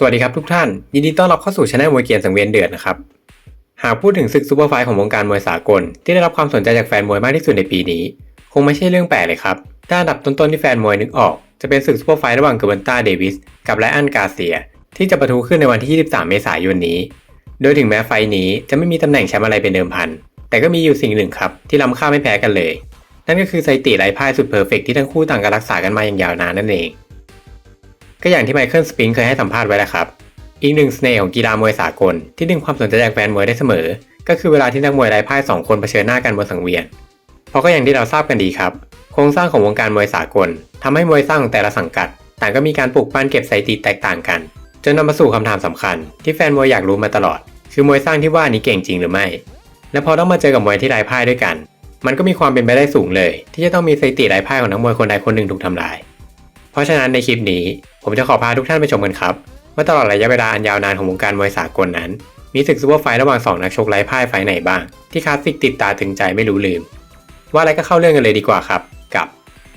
สวัสดีครับทุกท่าน ยินดีต้อนรับเข้าสู่ช anel มวยเกียรติสังเวียนเดือดนะครับ หากพูดถึงศึกซูเปอร์ไฟท์ของวงการมวยสากล ที่ได้รับความสนใจจากแฟนมวยมากที่สุดในปีนี้ คงไม่ใช่เรื่องแปลกเลยครับ ถ้าอันดับต้นๆที่แฟนมวยนึกออก จะเป็นศึกซูเปอร์ไฟท์ระหว่างเกเบนต้าเดวิสกับไลอันกาเซีย ที่จะประทุขึ้นในวันที่ 23 เมษายนนี้ โดยถึงแม้ไฟนี้จะไม่มีตำแหน่งแชมป์อะไรเป็นเดิมพัน แต่ก็มีอยู่สิ่งหนึ่งครับที่ล้ำค่าไม่แพ้กันเลย นั่นก็คือสถิติไร้พ่ายสุดเพอร์เฟกที่ทั้งคู่ต่างกันรักษากันมาอย่างยาวนานนั่นเอง ก็อย่างที่ไมเคิลสปินเคยให้สัมภาษณ์ไว้แล้วครับ อีกหนึ่งเสน่ห์ของกีฬามวยสากล ที่ดึงความสนใจจากแฟนมวยได้เสมอ ก็คือเวลาที่นักมวยไร้พ่ายสองคนเผชิญหน้ากันบนสังเวียน เพราะก็อย่างที่เราทราบกันดีครับ โครงสร้างของวงการมวยสากลทำให้มวยสร้างของแต่ละสังกัด ต่างก็มีการปลูกปั้นเก็บสถิติแตกต่างกัน จนนำมาสู่คำถามสำคัญ ที่แฟนมวยอยากรู้มาตลอด คือมวยสร้างที่ว่านี้เก่งจริงหรือไม่ และพอต้องมาเจอกับมวยที่ไร้พ่ายด้วยกัน มันก็มีความเป็นไปได้สูงเลย ที่จะต้องมีสถิติไร้พ่ายของนักมวยคนใดคนหนึ่งถูกทำลาย ราะฉะนั้นในคลิปนี้ ผมจะขอพาทุกท่านไปชมกันครับว่าตลอดระยะเวลาอันยาวนานของวงการมวยสากลนั้น มีศึกซูเปอร์ไฟ์ระหว่างสองนักชกไร้พ่ายไฟไหนบ้าง ที่คลาสสิกติดตาถึงใจไม่รู้ลืม ว่าอะไรก็เข้าเรื่องกันเลยดีกว่าครับ กับ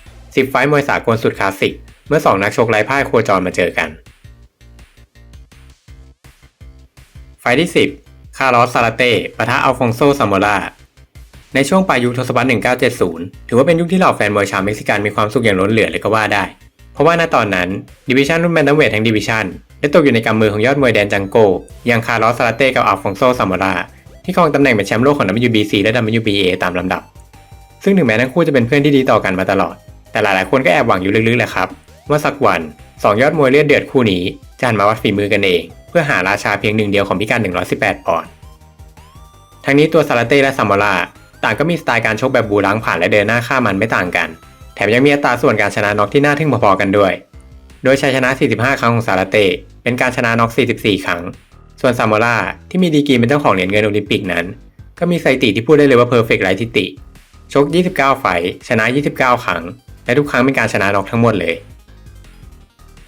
10 ไฟ์มวยสากลสุดคลาสสิกเมื่อ 2 นักชกไร้พ่ายโคจรมาเจอกัน ไฟที่ 10 คาร์ลอสซาลาเต้ปะทะอัลฟองโซซามโมราในช่วงปลายยุคทศวรรษ1970 ถือว่าเป็นยุคที่เหล่าแฟนมวยชาวเม็กซิกันมีความสุขอย่างล้นเหลือเลยก็ว่าได้ เพราะว่าณตอนนั้นดิวิชันรุ่นแบนตัมเวททั้งดิวิชันได้ตกอยู่ในกำมือของยอดมวยแดนจังโกอย่างคาร์ลอสซาลาเต้กับอัลฟองโซซามโมราที่ครองตำแหน่งเป็นแชมป์โลกของ WBC และ WBA ตามลำดับ ซึ่งถึงแม้ทั้งคู่จะเป็นเพื่อนที่ดีต่อกันมาตลอด แต่หลายๆคนก็แอบหวังอยู่ลึกๆแหละครับว่าสักวันสองยอดมวยเลือดเดือดคู่นี้จะหันมาวัดฝีมือกันเอง เพื่อหาราชาเพียงหนึ่งเดียวของพิการ 118 ปอนด์ทั้งนี้ตัวซาลาเต้และซามโมราต่างก็มีสไตล์การชกแบบบูล้างผ่านและเดินหน้าฆ่ามันไม่ต่างกัน แถมยังมีอัตราส่วนการชนะน็อกที่น่าทึ่งพอๆกันด้วย โดยชัยชนะ 45 ครั้งของซาลาเต้เป็นการชนะน็อก 44 ครั้ง ส่วนซามโมราที่มีดีกรีเป็นเจ้าของเหรียญเงินโอลิมปิกนั้น ก็มีสถิติที่พูดได้เลยว่าเพอร์เฟกต์ไร้ทิติ ชก 29 ไฟชนะ 29 ครั้ง และทุกครั้งเป็นการชนะน็อกทั้งหมดเลย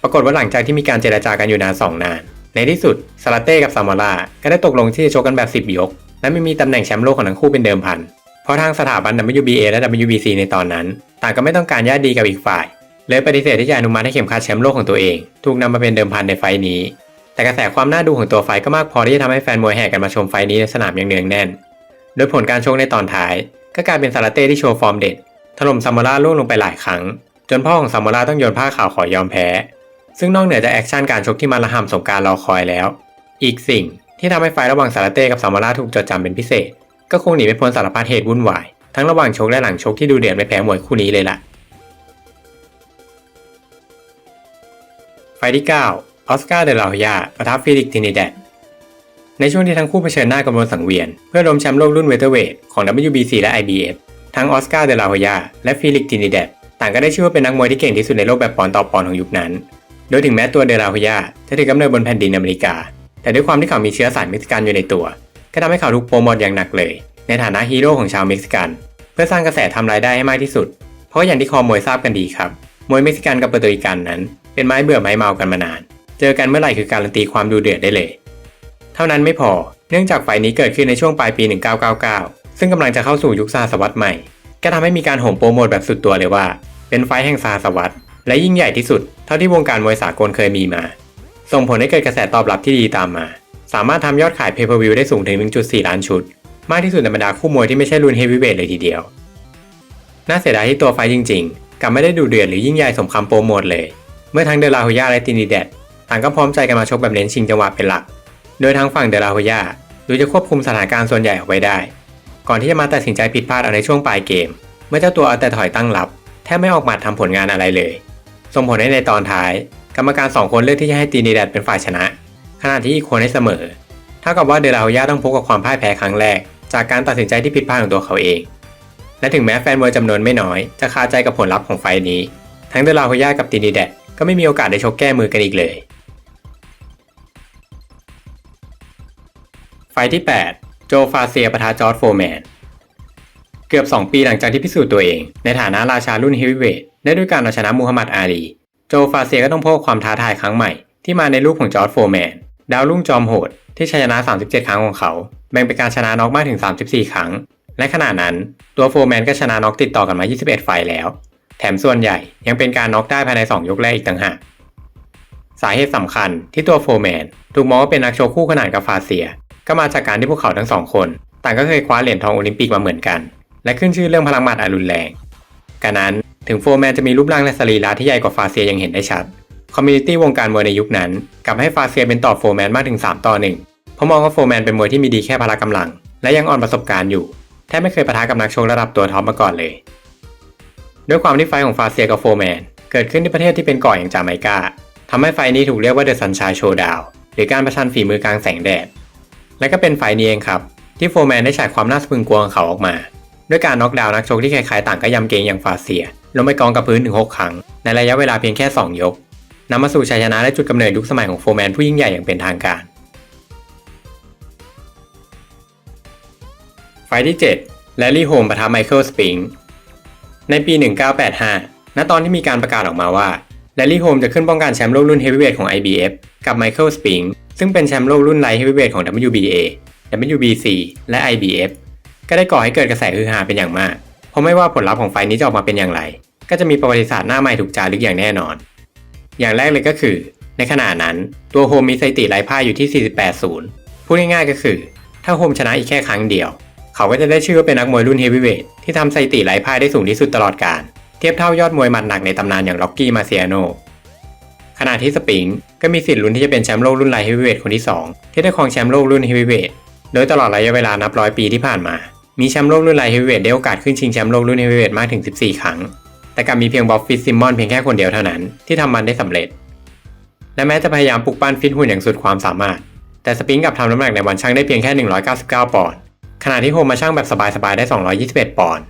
ปรากฏว่าหลังจากที่มีการเจรจากันอยู่นาน2นาน ในที่สุดซาลาเต้กับซามโมราก็ได้ตกลงที่จะชกกันแบบ 10 ยก และไม่มีตำแหน่งแชมป์โลกของทั้งคู่เป็นเดิมพัน เพราะทางสถาบัน WBA และ WBC ในตอนนั้น ต่างก็ไม่ต้องการญาติดีกับอีกฝ่าย เลยปฏิเสธที่จะอนุมัติให้เข็มขัดแชมป์โลกของตัวเอง ถูกนำมาเป็นเดิมพันในไฟท์นี้ แต่กระแสความน่าดูของตัวไฟท์ก็มากพอที่จะทำให้แฟนมวยแห่กันมาชมไฟท์นี้ในสนามอย่างเนืองแน่น โดยผลการชกในตอนท้าย ก็กลายเป็นซาลาเต้ที่โชว์ฟอร์มเด็ด ถล่มซามโมราล่วงลงไปหลายครั้ง จนพ่อของซามโมราต้องโยนผ้าขาวขอยอมแพ้ ซึ่งนอกเหนือจากแอคชั่นการชกที่มันระห่ำสมการรอคอยแล้ว อีกสิ่งที่ทำให้ไฟท์ระหว่างซาลาเต้กับซามโมราถูกจดจำเป็นพิเศษ ก็คงหนีไม่พ้นสารพัดเหตุวุ่นวาย ทั้งระหว่างชกและหลังชกที่ดูเดือดไม่แพ้มวยคู่นี้เลยล่ะ ไฟที่ 9 ออสการ์เดลาฮยาปะทะฟิลิกตินิแดดในช่วงที่ทั้งคู่เผชิญหน้ากันบนสังเวียน เพื่อรวมแชมป์โลกรุ่นเวเทอร์เวทของ WBC และ IBF ทั้งออสการ์เดลาฮยาและฟิลิกตินิแดดต่างก็ได้ชื่อว่าเป็นนักมวยที่เก่งที่สุดในโลกแบบปอนด์ต่อปอนด์ของยุคนั้น โดยถึงแม้ตัวเดลาฮยาจะถือกำเนิดบนแผ่นดินอเมริกา แต่ด้วยความที่เขามีเชื้อสายเม็กซิกันอยู่ในตัว ก็ทำให้เขาถูกโปรโมทอย่างหนักเลย ในฐานะฮีโร่ของชาวเม็กซิกัน เพื่อสร้างกระแสทำรายได้ให้มากที่สุด เพราะอย่างที่คอมวยทราบกันดีครับ มวยเม็กซิกันกับเปอร์โตริกันนั้น เป็นไม้เบื่อไม้เมากันมานาน เจอกันเมื่อไหร่คือการันตีความดูเดือดได้เลย เท่านั้นไม่พอ เนื่องจากไฟล์นี้เกิดขึ้นในช่วงปลายปี 1999 ซึ่งกำลังจะเข้าสู่ยุคซาสวัตใหม่ ก็ทำให้มีการโหมโปรโมทแบบสุดตัวเลยว่า เป็นไฟแห่งซาสวัตและยิ่งใหญ่ที่สุดเท่าที่วงการมวยสากลเคยมีมา ส่งผลให้เกิดกระแสตอบรับที่ดีตามมา สามารถทำยอดขายเพย์เพอร์วิวได้สูงถึง 1.4 ล้านชุด มากที่สุดในบรรดาคู่มวยที่ไม่ใช่รุ่นเฮฟวีเวทเลยทีเดียว น่าเสียดายที่ตัวไฟจริง ๆ กลับไม่ได้ดูเดือดหรือยิ่งใหญ่สมคำโปรโมทเลย เมื่อทั้งเดลาฮุยาและตินิแดดต่างก็พร้อมใจกันมาชกแบบเน้นชิงจังหวะเป็นหลัก โดยทางฝั่งเดลาฮุยาดูจะควบคุมสถานการณ์ส่วนใหญ่เอาไว้ได้ ก่อนที่จะมาตัดสินใจผิดพลาดเอาในช่วงปลายเกม เมื่อเจ้าตัวเอาแต่ถอยตั้งรับแทบไม่ออกหมัดทำผลงานอะไรเลย ส่งผลให้ในตอนท้าย กรรมการสองคนเลือกที่จะให้ตินิแดดเป็นฝ่ายชนะ ขณะที่อีกคนให้เสมอ เท่ากับว่าเดลาฮุยาต้องพบกับความพ่ายแพ้ครั้งแรก จากการตัดสินใจที่ผิดพลาดของตัวเขาเอง และถึงแม้แฟนมวยจำนวนไม่น้อย จะคาใจกับผลลัพธ์ของไฟล์นี้ ทั้งเดลาฮุยากับตินิแดดก็ไม่มีโอกาสได้ชกแก้มือกันอีกเลย ไฟล์ที่ 8 โจฟาเซียปะทะจอร์ดโฟร์แมน เกือบ 2 ปีหลังจากที่พิสูจน์ตัวเอง ในฐานะราชารุ่นเฮฟวีเวทได้ด้วยการเอาชนะมูฮัมหมัดอาลี โจฟาเซียก็ต้องพบความท้าทายครั้งใหม่ที่มาในรูปของจอร์ดโฟร์แมน ดาวรุ่งจอมโหดที่ชนะ 37 ครั้งของเขา แบ่งเป็นการชนะน็อกมากถึง 34 ครั้ง และขณะนั้นตัวโฟร์แมนก็ชนะน็อกติดต่อกันมา 21 ไฟแล้ว แถมส่วนใหญ่ยังเป็นการน็อกได้ภายใน 2 ยกแรกอีกต่างหากสาเหตุสำคัญที่ตัวโฟร์แมนถูกมองว่าเป็นนักโชกคู่ขนานกับฟาเซีย ก็มาจากการที่พวกเขาทั้งสองคน ต่างก็เคยคว้าเหรียญทองโอลิมปิกมาเหมือนกัน และขึ้นชื่อเรื่องพลังหมัดอันรุนแรงการนั้นถึงโฟร์แมนจะมีรูปร่างและสรีระที่ใหญ่กว่าฟาเซียยังเห็นได้ชัดคอมมูนิตี้วงการมวยในยุคนั้นกลับให้ฟาเซียเป็นต่อโฟร์แมนมากถึง 3 ต่อหนึ่ง เพราะมองว่าโฟแมนเป็นมวยที่มีดีแค่พละกำลัง และยังอ่อนประสบการณ์อยู่แทบไม่เคยปะทะกับนักชกระดับตัวท็อปมาก่อนเลย ด้วยความที่ไฟของฟาเซียกับโฟแมนเกิดขึ้นที่ประเทศที่เป็นเก่ออย่างจาไมกาทำให้ไฟนี้ถูกเรียกว่าเดอะซันชายโชว์ดาวหรือการประชันฝีมือกลางแสงแดด และก็เป็นไฟนี้เองครับ ที่โฟแมนได้ฉายความน่าสะพรึงกลัวของเขาออกมา ด้วยการน็อกดาวน์นักชกที่ใครๆต่างก็ยำเกรงอย่างฟาเซียลงไปกองกับพื้นถึง6ครั้ง ในระยะเวลาเพียงแค่ 2 ยกนำมาสู่ชัยชนะและจุดกำเนิดยุคสมัยของโฟแมนผู้ยิ่งใหญ่อย่างเป็นทางการ ไฟที่7แลลี่โฮมประทะไมเคิลสปริงในปี 1985 ณ ตอนที่มีการประกาศออกมาว่าแลลี่โฮมจะขึ้นป้องกันแชมป์โลกรุ่นเฮฟวีเวทของ IBF กับไมเคิลสปริงซึ่งเป็นแชมป์โลกรุ่นไลท์เฮฟวีเวทของ WBA WBC และ IBF ก็ได้ก่อให้เกิดกระแสฮือฮาเป็นอย่างมาก เพราะไม่ว่าผลลัพธ์ของไฟนี้จะออกมาเป็นอย่างไร ก็จะมีประวัติศาสตร์หน้าใหม่ถูกจารึกอย่างแน่นอน อย่างแรกเลยก็คือ ในขณะนั้นตัวโฮมมีสถิติไร้พ่ายอยู่ที่ 48 0 พูดง่ายๆก็คือ ถ้าโฮมชนะอีกแค่ครั้งเดียว เขาก็จะได้ชื่อว่าเป็นนักมวยรุ่นเฮฟวีเวทที่ทำสถิติไร้พ่ายได้สูงที่สุดตลอดกาลเทียบเท่ายอดมวยหมัดหนักในตำนานอย่างล็อกกี้มาเซียโนขณะที่สปริงก็มีสิทธิ์ลุ้นที่จะเป็นแชมป์โลกรุ่นไลท์เฮฟวีเวทคนที่ 2 ที่ได้ครองแชมป์โลกรุ่นเฮฟวีเวทโดยตลอดระยะเวลานับร้อยปีที่ผ่านมา มีแชมป์โลกรุ่นไลท์เฮฟวีเวทได้โอกาสขึ้นชิงแชมป์โลกรุ่นเฮฟวีเวทมากถึง 14 ครั้ง แต่กลับมีเพียงบ๊อบฟิตซิมมอนเพียงแค่คนเดียวเท่านั้นที่ทำมันได้สำเร็จ และแม้จะพยายามปลุกปั้นฟิตหุ่นอย่างสุดความสามารถ แต่สปริงกับทำน้ำหนักในวันชั่งได้เพียงแค่ 199 ปอนด์ ขณะที่โฮมมาชั่งแบบสบายๆได้ 221 ปอนด์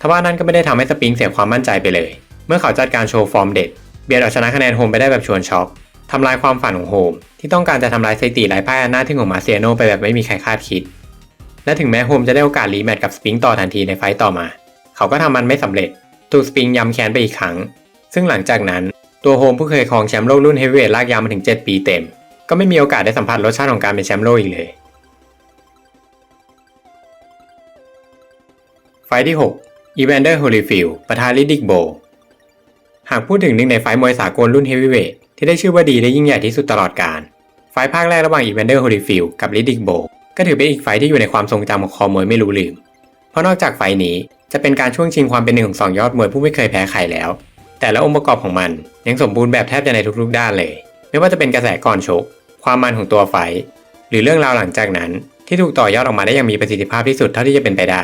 ทว่านั่นก็ไม่ได้ทำให้สปริงเสียความมั่นใจไปเลย เมื่อเขาจัดการโชว์ฟอร์มเด็ด เบียดเอาชนะคะแนนโฮมไปได้แบบชวนช็อกทำลายความฝันของโฮมที่ต้องการจะทำลายสถิติไร้พ่ายอันน่าทึ่งของมาเซียโนไปแบบไม่มีใครคาดคิด และถึงแม้โฮมจะได้โอกาสรีแมตช์กับสปริงต่อทันทีในไฟต์ต่อมา เขาก็ทำมันไม่สำเร็จถูกสปริงย้ำแค้นไปอีกครั้ง ซึ่งหลังจากนั้นตัวโฮมผู้เคยครองแชมป์โลกรุ่นเฮฟวีเวทลากยาวมาถึง 7 ปีเต็ม ก็ไม่มีโอกาสได้สัมผัสรสชาติของการเป็นแชมป์โลกอีกเลย ไฟที่6อีแวนเดอร์โฮลิฟิลปะทะลิดดิกโบ หากพูดถึงหนึ่งในไฟมวยสากลรุ่นเฮฟวีเวทที่ได้ชื่อว่าดีและยิ่งใหญ่ที่สุดตลอดกาล ไฟภาคแรกระหว่างอีแวนเดอร์โฮลิฟิลกับลิดดิกโบ ก็ถือเป็นอีกไฟที่อยู่ในความทรงจำของคอมวยไม่รู้ลืม เพราะนอกจากไฟนี้จะเป็นการช่วงชิงความเป็นหนึ่งของสองยอดมวยผู้ไม่เคยแพ้ใครแล้ว แต่และองค์ประกอบของมันยังสมบูรณ์แบบแทบจะในทุกๆด้านเลย ไม่ว่าจะเป็นกระแสก่อนชก ความมันของตัวไฟ หรือเรื่องราวหลังจากนั้น ที่ถูกต่อยอดออกมาได้อย่างมีประสิทธิภาพที่สุดเท่าที่จะเป็นไปได้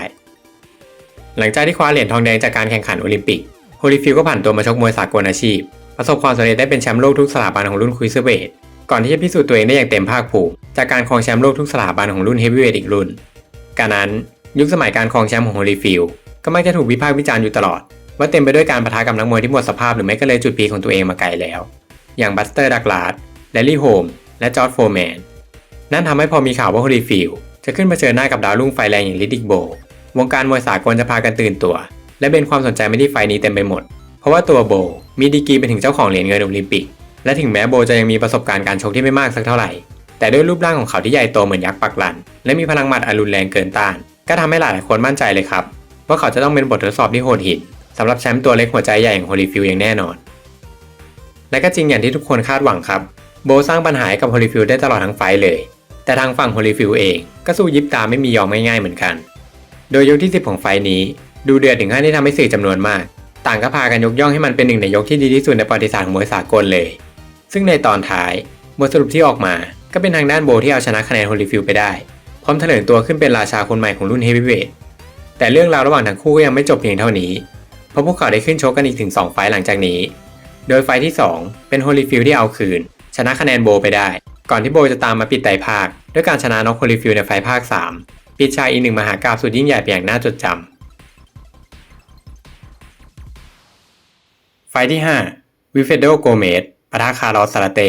หลังจากที่คว้าเหรียญทองแดงจากการแข่งขันโอลิมปิกโฮลิฟิลก็ผ่านตัวมาชกมวยสากลอาชีพ ประสบความสำเร็จได้เป็นแชมป์โลกทุกสถาบันของรุ่นคุยเซเวทก่อนที่จะพิสูจน์ตัวเองได้อย่างเต็มภาคภูมิจากการครองแชมป์โลกทุกสถาบันของรุ่นเฮฟวีเวทอีกรุ่น การนั้นยุคสมัยการครองแชมป์ของโฮลิฟิลก็มักจะถูกวิพากษ์วิจารณ์อยู่ตลอด ว่าเต็มไปด้วยการประทะกับนักมวยที่หมดสภาพหรือไม่ก็เลยจุดพีของตัวเองมาไกลแล้ว อย่างบัสเตอร์ดักลาดแลลี่โฮมและจอร์ดโฟร์แมนนั่นทำให้พอมีข่าวว่าโฮลิฟิลจะขึ้นมาเจอหน้ากับดาวรุ่งไฟแรงอย่างลิดดิกโบ วงการมวยสากลจะพากันตื่นตัว และเป็นความสนใจไปที่ไฟนี้เต็มไปหมด เพราะว่าตัวโบมีดีกรีเป็นถึงเจ้าของเหรียญเงินโอลิมปิก และถึงแม้โบจะยังมีประสบการณ์การชกที่ไม่มากสักเท่าไหร่ แต่ด้วยรูปร่างของเขาที่ใหญ่โตเหมือนยักษ์ปักหลัน และมีพลังหมัดอันรุนแรงเกินต้าน ก็ทำให้หลายคนมั่นใจเลยครับว่าเขาจะต้องเป็นบททดสอบที่โหดหินสำหรับแชมป์ตัวเล็กหัวใจใหญ่อย่างโฮลิฟิลอย่างแน่นอน และก็จริงอย่างที่ทุกคนคาดหวังครับ โบสร้างปัญหาให้กับโฮลิฟิลได้ตลอดทั้งไฟเลย แต่ทางฝั่งโฮลิฟิลเองก็สู้ยิบตาไม่มียอมง่ายๆเหมือนกัน โดยยกที่ 10 ของไฟนี้ ดูเดือดถึงขั้นที่ทำให้สื่อจำนวนมาก ต่างก็พากันยกย่องให้มันเป็นหนึ่งในยกที่ดีที่สุดในประวัติศาสตร์ของมวยสากลเลย ซึ่งในตอนท้ายบทสรุปที่ออกมา ก็เป็นทางด้านโบที่เอาชนะคะแนนโฮลิฟิลไปได้ พร้อมเถลิงตัวขึ้นเป็นราชาคนใหม่ของรุ่นเฮฟวีเวทแต่เรื่องราวระหว่างทั้งคู่ก็ยังไม่จบเพียงเท่านี้ เพราะพวกเขาได้ขึ้นชกกันอีกถึง 2 ไฟหลังจากนี้ โดยไฟที่ 2 เป็นโฮลิฟิลที่เอาคืน ชนะคะแนนโบไปได้ ก่อนที่โบจะตามมาปิดไตรภาค ด้วยการชนะน็อกโฮลิฟิลในไฟภาค 3 ปิดฉากอีกหนึ่งมหากาพย์สุดยิ่งใหญ่ไปอย่างน่าจดจำ ไฟที่ 5 วิเฟโดโกเมสปะทะคาร์ลอสซาลาเต้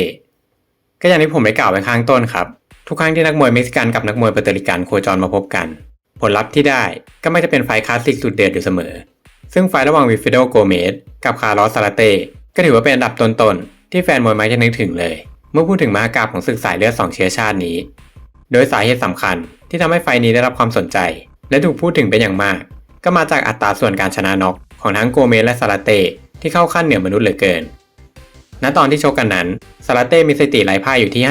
ก็อย่างที่ผมได้กล่าวไว้ข้างต้นครับ ทุกครั้งที่นักมวยเม็กซิกันกับนักมวยเปอร์โตริกันโคจรมาพบกัน ผลลัพธ์ที่ได้ก็ไม่จะเป็นไฟคลาสสิกสุดเดือดอยู่เสมอ ซึ่งไฟระหว่างวิฟิโดโกเมสกับคาร์ลอสซาลาเต้ก็ถือว่าเป็นอันดับต้นๆที่แฟนมวยมักจะนึกถึงเลย เมื่อพูดถึงมหากาพของศึกสายเลือดสองเชื้อชาตินี้ โดยสาเหตุสำคัญ ที่ทำให้ไฟนี้ได้รับความสนใจ และถูกพูดถึงเป็นอย่างมาก ก็มาจากอัตราส่วนการชนะน็อกของทั้งโกเมสและซาลาเต้ที่เข้าขั้นเหนือมนุษย์เหลือเกิน ณ ตอนที่ชกกันนั้นซาลาเต้มีสถิติไร้พ่ายอยู่ที่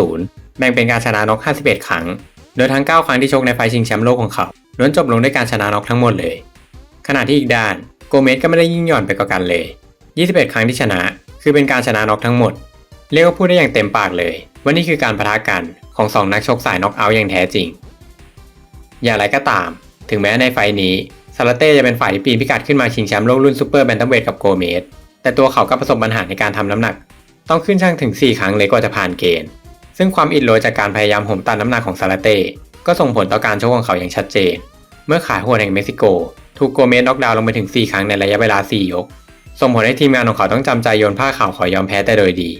52-0แบ่งเป็นการชนะน็อก 51 ครั้ง โดยทั้ง 9 ครั้งที่ชกในไฟชิงแชมป์โลกของเขาล้วนจบลงด้วยการชนะน็อกทั้งหมดเลย ขณะที่อีกด้านโกเมสก็ไม่ได้ยิ่งหย่อนไปกว่ากันเลย 21 ครั้งที่ชนะ คือเป็นการชนะน็อกทั้งหมด เรียกว่าพูดได้อย่างเต็มปากเลยว่านี่คือการประทะกันของสองนักชกสายน็อกเอาท์อย่างแท้จริง อย่างไรก็ตาม ถึงแม้ในไฟล์นี้ซาลาเต้จะเป็นฝ่ายที่ปีนพิกัดขึ้นมาชิงแชมป์โลกรุ่นซูเปอร์แบนตัมเวทกับโกเมสแต่ตัวเขาก็ประสบปัญหาในการทำน้ำหนัก ต้องขึ้นช่างถึง 4 ครั้งเลยกว่าจะผ่านเกณฑ์ ซึ่งความอิดโรยจากการพยายามโหมตันน้ำหนักของซาลาเต้ก็ส่งผลต่อการชกของเขาอย่างชัดเจน เมื่อขาหัวแห่งเม็กซิโก ถูกโกเมสน็อกดาวน์ลงไปถึง 4 ครั้งในระยะเวลา 4 ยก ส่งผลให้ทีมงานของเขาต้องจำใจโยนผ้าขาวขอยอมแพ้แต่โดยดี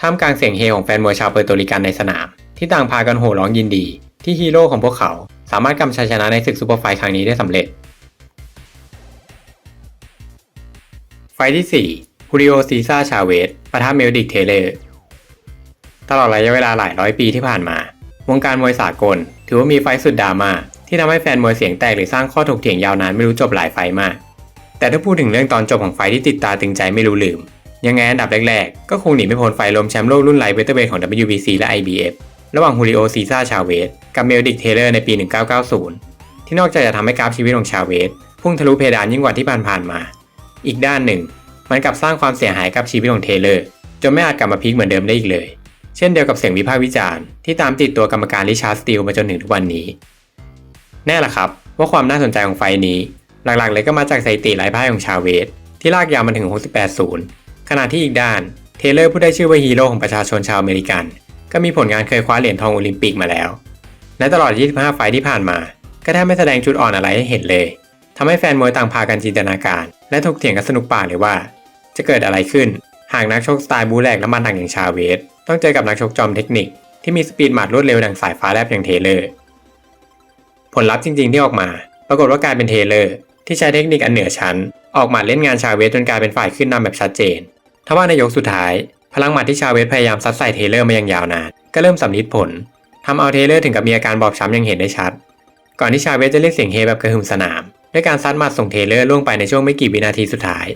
ท่ามกลางเสียงเฮของแฟนมวยชาวเปอร์โตริกันในสนาม ที่ต่างพากันโห่ร้องยินดี ที่ฮีโร่ของพวกเขา สามารถกำชัยชนะในศึกซูเปอร์ไฟท์ครั้งนี้ได้สำเร็จ ไฟที่4ฮูริโอซีซ่าชาเวสปะทะเมลดิกเทเลอร์ตลอดระยะเวลาหลายร้อยปีที่ผ่านมา วงการมวยสากล ถือว่ามีไฟสุดดราม่าที่ทำให้แฟนมวยเสียงแตกหรือสร้างข้อถกเถียงยาวนานไม่รู้จบหลายไฟมาก แต่ถ้าพูดถึงเรื่องตอนจบของไฟท์ที่ติดตาตึงใจไม่รู้ลืม ยังไงอันดับแรกๆ ก็คงหนีไม่พ้นไฟลมแชมป์โลกรุ่นไลท์เวเตอร์เวทของ WBC และ IBF ระหว่างฮูริโอซีซ่าชาเวสกับเมลดิกเทเลอร์ในปี 1990 ที่นอกจากจะทำให้กราฟชีวิตของชาเวสพุ่งทะลุเพดานยิ่งกว่าที่ผ่านๆมา อีกด้านหนึ่ง มันกลับสร้างความเสียหายกับชีวิตของเทเลอร์จนไม่อาจกลับมาพีคเหมือนเดิมได้อีกเลย เช่นเดียวกับเสียงวิพากษ์วิจารณ์ที่ตามติดตัวกรรมการริชาร์ดสตีลมาจนถึงทุกวันนี้ แน่ละครับว่าความน่าสนใจของไฟนี้ หลักๆ เลยก็มาจากสถิติไร้พ่ายของชาเวสที่ลากยาวมาถึง 68-0ขณะที่อีกด้านเทเลอร์ผู้ได้ชื่อว่าฮีโร่ของประชาชนชาวอเมริกัน ก็มีผลงานเคยคว้าเหรียญทองโอลิมปิกมาแล้ว และตลอด 25 ไฟที่ผ่านมา ก็แทบไม่แสดงจุดอ่อนอะไรให้เห็นเลยทำให้แฟนมวยต่างพากันจินตนาการ และถกเถียงกันสนุกปากเลยว่า จะเกิดอะไรขึ้น หากนักชกสไตล์บูแลกและมันดังอย่างชาเวสต้องเจอกับนักชกจอมเทคนิค ที่มีสปีดหมัดรวดเร็วดังสายฟ้าแลบอย่างเทเลอร์ ผลลัพธ์จริง ๆ ที่ออกมา ปรากฏว่ากลายเป็นเทเลอร์ ที่ใช้เทคนิคอันเหนือชั้น ออกหมัดเล่นงานชาเวสจนกลายเป็นฝ่ายขึ้นนำแบบชัดเจนทว่าในยกสุดท้าย พลังหมัดที่ชาเวสพยายามซัดใส่เทเลอร์มาอย่างยาวนาน ก็เริ่มสำลิดผลทำเอาเทเลอร์ถึงกับมีอาการบอบช้ำอย่างเห็นได้ชัด ก่อนที่ชาเวสจะเรียกเสียงเฮแบบกระหึ่มสนาม ด้วยการซัดหมัดส่งเทเลอร์ล่วงไปในช่วงไม่กี่วินาทีสุดท้าย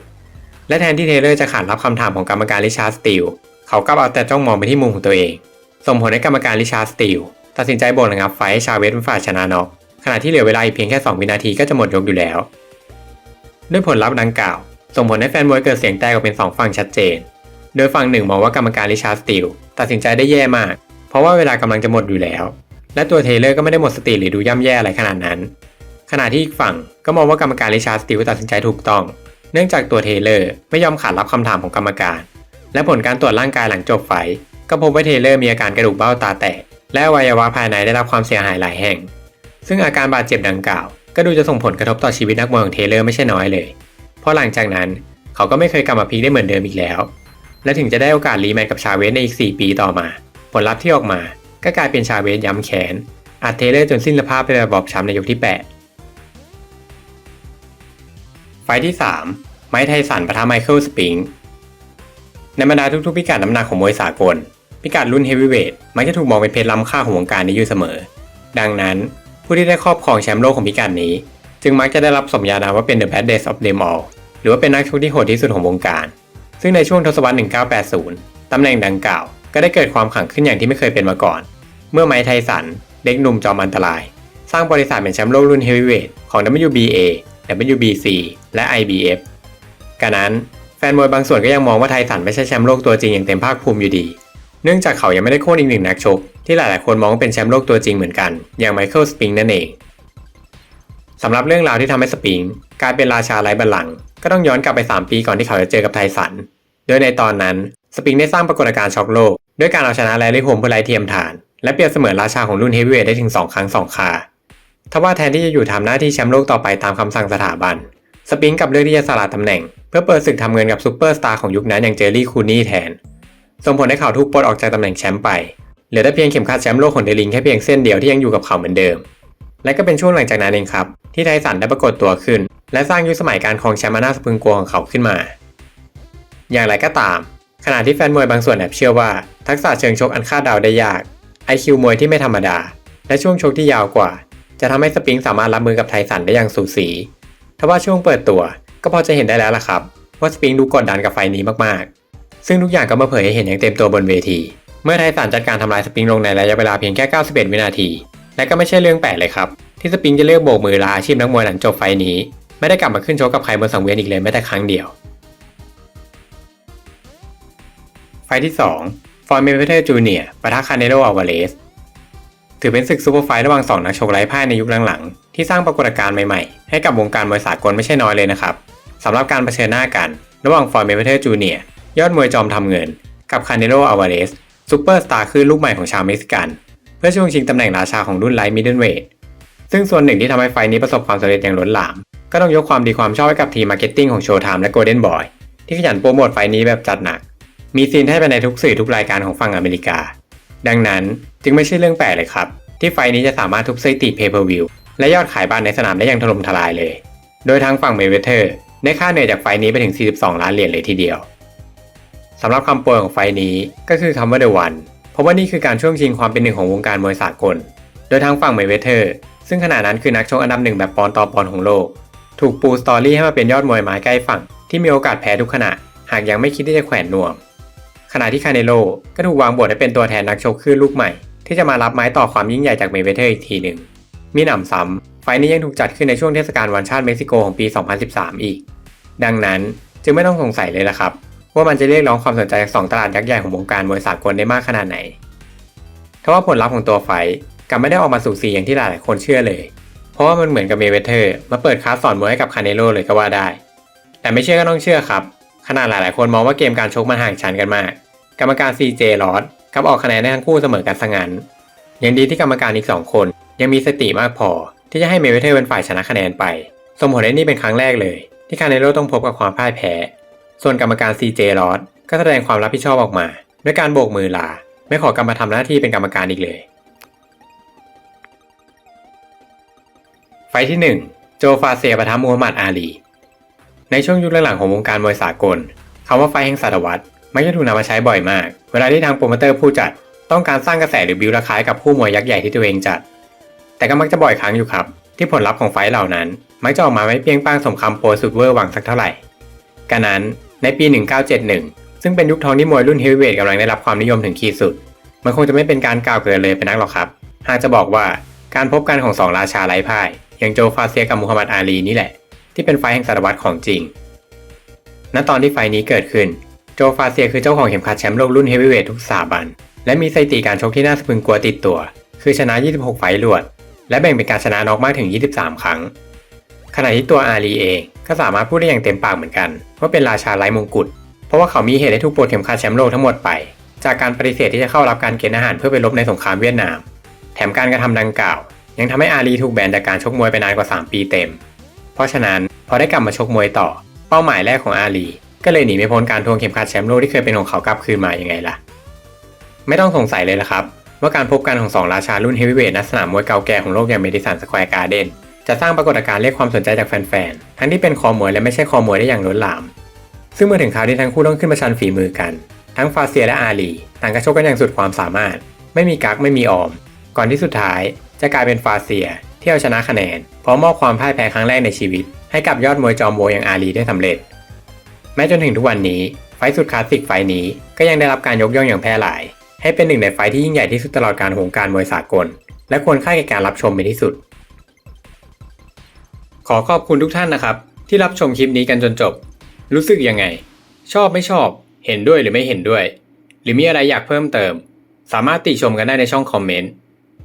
และแทนที่เทเลอร์จะขานรับคำถามของกรรมการริชาร์ดสตีลเขากลับเอาแต่จ้องมองไปที่มุมของตัวเอง ส่งผลให้กรรมการริชาร์ดสตีลตัดสินใจโบนระงับไฟให้ชาเวสเป็นฝ่ายชนะน็อกขณะที่เหลือเวลาอีกเพียงแค่ 2 วินาทีก็จะหมดยกอยู่แล้ว ด้วยผลลัพธ์ดังกล่าว ส่งผลให้แฟนมวยเกิดเสียงแตกออกเป็น 2 ฝั่งชัดเจน โดยฝั่งหนึ่งมองว่ากรรมการริชาร์ดสตีลตัดสินใจได้แย่มาก เพราะว่าเวลากำลังจะหมดอยู่แล้ว และตัวเทเลอร์ก็ไม่ได้หมดสติหรือดูย่ำแย่อะไรขนาดนั้น ขณะที่อีกฝั่งก็มองว่ากรรมการริชาร์ดสตีลตัดสินใจถูกต้อง เนื่องจากตัวเทเลอร์ไม่ยอมขานรับคำถามของกรรมการ และผลการตรวจร่างกายหลังจบไฟก็พบว่าเทเลอร์มีอาการกระดูกเบ้าตาแตกและอวัยวะภายในได้รับความเสียหายหลายแห่ง ซึ่งอาการบาดเจ็บดังกล่าว ก็ดูจะส่งผลกระทบต่อชีวิตนักมวยของเทเลอร์ไม่ใช่น้อยเลย เพราะหลังจากนั้นเขาก็ไม่เคยกลับมาพีคได้เหมือนเดิมอีกแล้ว และถึงจะได้โอกาสรีแมตช์กับชาเวสในอีก 4 ปีต่อมา ผลลัพธ์ที่ออกมาก็กลายเป็นชาเวสย้ำแขนอัดเทเลอร์จนสิ้นสภาพไปแบบบอบช้ำในยกที่ 8 ไฟที่ 3 ไมค์ไทสันปะทะไมเคิลสปริงในบรรดาทุกๆ พิกัดน้ำหนักของมวยสากล พิกัดรุ่นเฮฟวีเวทมักจะถูกมองเป็นเพชรล้ำค่าของวงการนี้อยู่เสมอ ดังนั้นผู้ที่ได้ครอบครองแชมป์โลกของพิกัดนี้ จึงมักจะได้รับสมญานามว่าเป็น The Baddest of them all หรือว่าเป็นนักชกที่โหดที่สุดของวงการ ซึ่งในช่วงทศวรรษ 1980 ตำแหน่งดังกล่าว ก็ได้เกิดความขังขึ้นอย่างที่ไม่เคยเป็นมาก่อน เมื่อไมค์ไทสัน เด็กหนุ่มจอมอันตราย สร้างบริษัทเป็นแชมป์โลกรุ่นเฮฟวีเวทของ WBA WBC และ IBF การนั้นแฟนมวยบางส่วนก็ยังมองว่าไทสันไม่ใช่แชมป์โลกตัวจริงอย่างเต็มภาคภูมิอยู่ดี เนื่องจากเขายังไม่ได้โค่นอีกหนึ่งนักชก ที่หลายๆคนมองว่าเป็นแชมป์โลกตัวจริงเหมือนกัน อย่างไมเคิลสปริงนั่นเองสำหรับเรื่องราวที่ทำให้สปริงกลายเป็นราชาไร้บัลลังก์ ก็ต้องย้อนกลับไป 3 ปีก่อนที่เขาจะเจอกับไทสัน โดยในตอนนั้นสปริงได้สร้างปรากฏการณ์ช็อกโลก ด้วยการเอาชนะแรลลี่โฮมเพื่อไล่เทียมทาน และเปรียบเสมือนราชาของรุ่นเฮฟวีเวทได้ถึง 2 ครั้ง 2 คาทว่าแทนที่จะอยู่ทำหน้าที่แชมป์โลกต่อไปตามคำสั่งสถาบัน สปริงกับเลือกที่จะสละตำแหน่ง เพื่อเปิดศึกทำเงินกับซูเปอร์สตาร์ของยุคนั้นอย่างเจอร์รี่คูนี่แทน ส่งผลให้เขาถูกปลดออกจากตำแหน่งแชมป์ไป เหลือแต่เพียงเข็มขัดแชมป์โลกของเดลิงแค่เพียงเส้นเดียวที่ยังอยู่กับเขาเหมือนเดิม และก็เป็นช่วงหลังจากนั้นเองครับที่ไทสันได้ปรากฏตัวขึ้น และสร้างยุคสมัยการครองแชมป์มาน่าสะพึงกลัวของเขาขึ้นมา อย่างไรก็ตาม ขณะที่แฟนมวยบางส่วนแอบเชื่อว่า ทักษะเชิงชกอันคาดเดาได้ยาก IQ มวยที่ไม่ธรรมดา และช่วงชกที่ยาวกว่า จะทำให้สปริงสามารถรับมือกับไทสันได้อย่างสูสีทว่าช่วงเปิดตัวก็พอจะเห็นได้แล้วล่ะครับ ว่าสปริงดูกดดันกับไฟนี้มากๆ ซึ่งทุกอย่างก็มาเผยให้เห็นอย่างเต็มตัวบนเวที เมื่อไทสันจัดการทำลายสปริงลงในระยะเวลาเพียงแค่ 91 วินาที และก็ไม่ใช่เรื่องแปลกเลยครับ ที่สปริงจะเลือกโบกมือลาอาชีพนักมวยหลังจบไฟนี้ ไม่ได้กลับมาขึ้นชกกับใครบนสังเวียนอีกเลยแม้แต่ครั้งเดียว ไฟที่ 2 ฟอร์เมเวเทอร์จูเนียปะทะคาเนโรอัลวาเลสถือเป็นศึกซูเปอร์ไฟท์ระหว่างสองนักชกไร้พ่ายในยุคหลังๆ ที่สร้างปรากฏการณ์ใหม่ๆ ให้กับวงการมวยสากลไม่ใช่น้อยเลยนะครับสำหรับการเผชิญหน้ากัน ระหว่างฟอร์เมเวเทอร์จูเนียยอดมวยจอมทำเงิน กับคาเนโรอัลวาเลสซูเปอร์สตาร์คลื่นลูกใหม่ของชาวเม็กซิกัน เพื่อช่วงชิงตำแหน่งราชาของรุ่นไลท์มิดเดิลเวทซึ่งส่วนหนึ่งที่ทำให้ไฟนี้ประสบความสำเร็จอย่างล้นหลาม ก็ต้องยกความดีความชอบให้กับทีมมาร์เก็ตติ้งของโชว์ไทม์และโกลเด้นบอยที่ขยันโปรโมทไฟท์นี้แบบจัดหนัก มีซีนให้ไปในทุกสื่อทุกรายการของฝั่งอเมริกา ดังนั้นจึงไม่ใช่เรื่องแปลกเลยครับ ที่ไฟนี้จะสามารถทุบสถิติ Pay-Per-View และยอดขายบัตรในสนามได้อย่างถล่มทลายเลย โดยทางฝั่งเมเวเทอร์ได้ค่าเหนื่อยจากไฟนี้ไปถึง 42 ล้านเหรียญเลยทีเดียวสำหรับคำโปรยของไฟนี้ก็คือคำว่า The One เพราะว่านี่คือการช่วงชิงความเป็นหนึ่งของวงการมวยสากล โดยทางฝั่งเมเวเทอร์ ซึ่งขณะนั้นคือนักชกอันดับหนึ่งแบบปอนต่อปอนของโลก ถูกปูสตอรี่ให้มาเป็นยอดมวยไม้ใกล้ฝั่ง ที่มีโอกาสแพ้ทุกขณะ หากยังไม่คิดที่จะแขวนนวม ขณะที่คาเนโลก็ถูกวางบทให้เป็นตัวแทนนักชกคลื่นลูกใหม่ ที่จะมารับไม้ต่อความยิ่งใหญ่จากเมเวเทอร์อีกทีหนึ่งมีหนำซ้ำไฟนี้ยังถูกจัดขึ้นในช่วงเทศกาลวันชาติเม็กซิโกของปี 2013 อีก ดังนั้นจึงไม่ต้องสงสัยเลยละครับว่ามันจะเรียกร้องความสนใจจากสองตลาดยักษ์ใหญ่ของวงการมวยสากลได้มากขนาดไหนทว่าผลลัพธ์ของตัวไฟกลับไม่ได้ออกมาสู่สีอย่างที่หลายๆคนเชื่อเลย ราะว่ามันเหมือนกับเมเวเทอร์มาเปิดคลาสสอนมวยให้กับคาเนโลเลยก็ว่าได้ แต่ไม่เชื่อก็ต้องเชื่อครับ ขนาดหลายๆ คนมองว่าเกมการชกมันห่างชั้นกันมาก กรรมการ CJ ลอสกลับออกคะแนนได้ทั้งคู่เสมอกันซะงั้นยังดีที่กรรมการอีก 2 คน ยังมีสติมากพอ ที่จะให้เมเวเทอร์เป็นฝ่ายชนะคะแนนไป สมผลให้นี่เป็นครั้งแรกเลย ที่คาเนโรต้องพบกับความพ่ายแพ้ ส่วนกรรมการ CJ ลอสก็แสดงความรับผิดชอบออกมา ด้วยการโบกมือลา ไม่ขอกลับมาทำหน้าที่เป็นกรรมการอีกเลย ไฟที่ 1 โจฟาเซียปะทะมูฮัมหมัดอาลี ในช่วงยุคหลังของวงการมวยสากลคำว่าไฟแห่งศตวรรษมักจะถูกนำมาใช้บ่อยมาก เวลาที่ทางโปรโมเตอร์ผู้จัดต้องการสร้างกระแสหรือบิวราคาให้กับคู่มวยยักษ์ใหญ่ที่ตัวเองจัด แต่ก็มักจะบ่อยครั้งอยู่ครับ ที่ผลลัพธ์ของไฟเหล่านั้น มักจะออกมาไม่เพียงป้างสมคำโปรสุดเวอร์หวังสักเท่าไหร่กันนั้นในปี 1971 ซึ่งเป็นยุคทองที่มวยรุ่นเฮฟวีเวทกำลังได้รับความนิยมถึงขีดสุด มันคงจะไม่เป็นการกล่าวเกินเลยไปนักหรอกครับ หากจะบอกว่าการพบกันของสองราชาไร้พ่าย อย่างโจฟาเซียกับมูฮัมหมัดอาลีนี่แหละ ที่เป็นไฟแห่งศตวรรษของจริง ณตอนที่ไฟนี้เกิดขึ้น โจฟาเซียคือเจ้าของเข็มขัดแชมป์โลกรุ่นเฮฟวีเวททุกสถาบัน และมีสถิติการชกที่น่าสะพรึงกลัวติดตัว คือชนะ 26 ไฟท์รวด และแบ่งเป็นการชนะน็อกมากถึง 23 ครั้ง ขณะที่ตัวอาลีเองก็สามารถพูดได้อย่างเต็มปากเหมือนกันว่าเป็นราชาไร้มงกุฎเพราะว่าเขามีเหตุให้ถูกปลดเข็มขัดแชมป์โลกทั้งหมดไป จากการปฏิเสธที่จะเข้ารับการเกณฑ์อาหารเพื่อไปรบในสงครามเวียดนาม แถมการกระทำดังกล่าว ยังทำให้อาลีถูกแบนจากการชกมวยไปนานกว่า 3 ปีเต็ม เพราะฉะนั้นพอได้กลับมาชกมวยต่อ เป้าหมายแรกของอาลีก็เลยหนีไม่พ้นการทวงเข็มขัดแชมป์โลกที่เคยเป็นของเขากลับคืนมาอยังไงล่ะ ไม่ต้องสงสัยเลยละครับ ว่าการพบกันของสองราชารุ่นเฮฟวีเวทณสนามมวยเก่าแก่ของโลกอย่างเมดิสันสแควร์การ์เดนจะสร้างปรากฏการณ์เรียกความสนใจจากแฟนๆ ทั้งที่เป็นคอมวยและไม่ใช่คอมวยได้อย่างล้นหลาม ซึ่งเมื่อถึงคราวที่ทั้งคู่ต้องขึ้นมาชันฝีมือกัน ทั้งฟาเซียและอาลีต่างก็ชกกันอย่างสุดความสามารถ ไม่มีกักไม่มีออม ก่อนที่สุดท้าย จะกลายเป็นฟาเซียที่เอาชนะคะแนนพร้อมมอบความพ่ายแพ้ครั้งแรกในชีวิต ให้กับยอดมวยจอมโบอย่างอาลีได้สำเร็จ แม้จนถึงทุกวันนี้ ไฟสุดคลาสสิกไฟนี้ก็ยังได้รับการยกย่องอย่างแพร่หลาย ให้เป็นหนึ่งในไฟที่ยิ่งใหญ่ที่สุดตลอดการของวงการมวยสากล และควรค่าแก่การรับชมเป็นที่สุด ขอขอบคุณทุกท่านนะครับ ที่รับชมคลิปนี้กันจนจบ รู้สึกยังไง ชอบไม่ชอบ เห็นด้วยหรือไม่เห็นด้วย หรือมีอะไรอยากเพิ่มเติม สามารถติชมกันได้ในช่องคอมเมนต์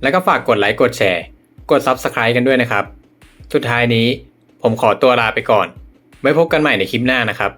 แล้วก็ฝากกดไลค์กดแชร์ กด Subscribe กันด้วยนะครับ สุดท้ายนี้ผมขอตัวลาไปก่อน ไว้พบกันใหม่ในคลิปหน้านะครับ